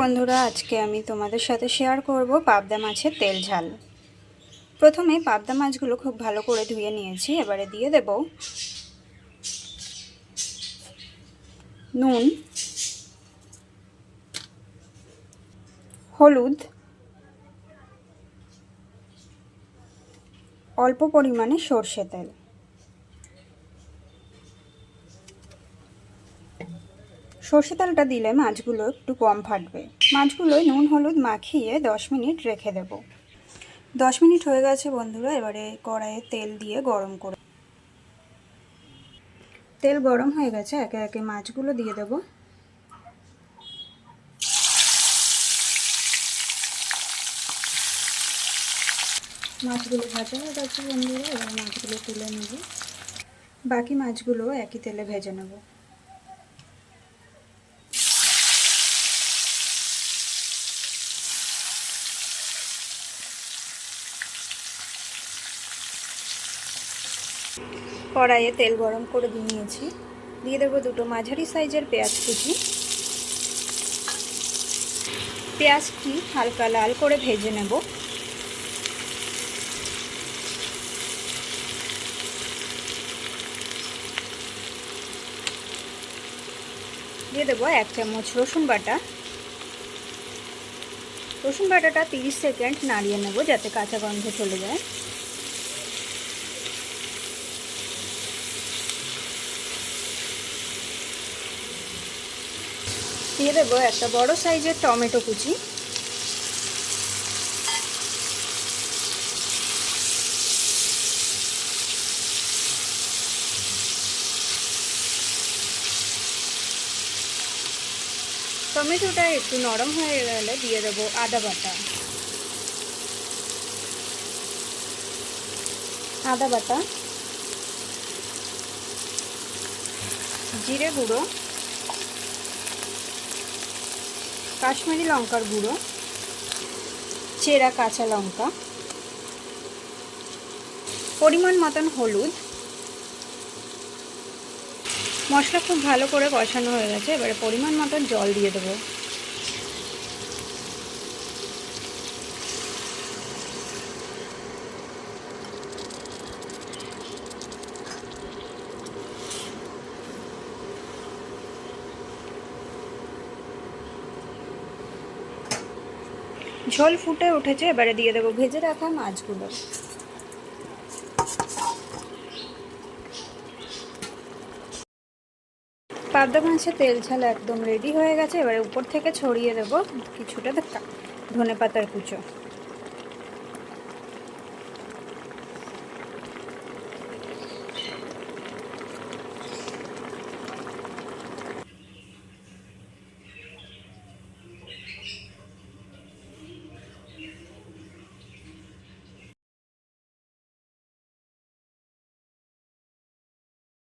বন্ধুরা, আজকে আমি তোমাদের সাথে শেয়ার করব পাবদা মাছের তেল ঝাল। প্রথমে পাবদা মাছগুলো খুব ভালো করে ধুয়ে নিয়েছি, এবারে দিয়ে দেব নুন, হলুদ, অল্প পরিমাণে সর্ষে তেল। সর্ষে তেলটা দিলে মাছগুলো একটু কম ফাটবে। মাছগুলো নুন, হলুদ মাখিয়ে দশ মিনিট রেখে দেব। দশ মিনিট হয়ে গেছে বন্ধুরা, এবারে কড়াইয়ে তেল দিয়ে গরম করে। তেল গরম হয়ে গেছে, একে একে মাছগুলো দিয়ে দেব। মাছগুলো ভাজা হয়ে গেছে বন্ধুরা, এবার মাছগুলো তুলে নেব। বাকি মাছগুলো একই তেলে ভেজে নেব। কড়াইয়ে তেল গরম করে দিয়ে নিয়েছি। দিয়ে দেবো দুটো মাঝারি সাইজের পেঁয়াজ কুচি। পেঁয়াজটি হালকা লাল করে ভেজে নেব। দিয়ে দেবো এক চামচ রসুন বাটা। রসুন বাটাটা তিরিশ সেকেন্ড নাড়িয়ে নেব যাতে কাঁচা গন্ধ চলে যায়। দিয়ে দেবো একটা বড় সাইজের টমেটো কুচি। টমেটোটা একটু নরম হয়ে গেলে দিয়ে দেবো আদা বাটা। আদা বাটা। জিরে গুঁড়ো। কাশ্মীরি লঙ্কার গুঁড়ো, চেরা কাঁচা লঙ্কা, পরিমাণ মতন হলুদ। মশলা খুব ভালো করে কষানো হয়ে গেছে, এবারে পরিমাণ মতন জল দিয়ে দেবো। ঝোল ফুটে উঠেছে, এবারে দিয়ে দেবো ভেজে রাখা মাছগুলো। পাবদা মাছের তেল ঝাল একদম রেডি হয়ে গেছে, এবারে উপর থেকে ছড়িয়ে দেবো কিছুটা ধনে পাতার কুচো।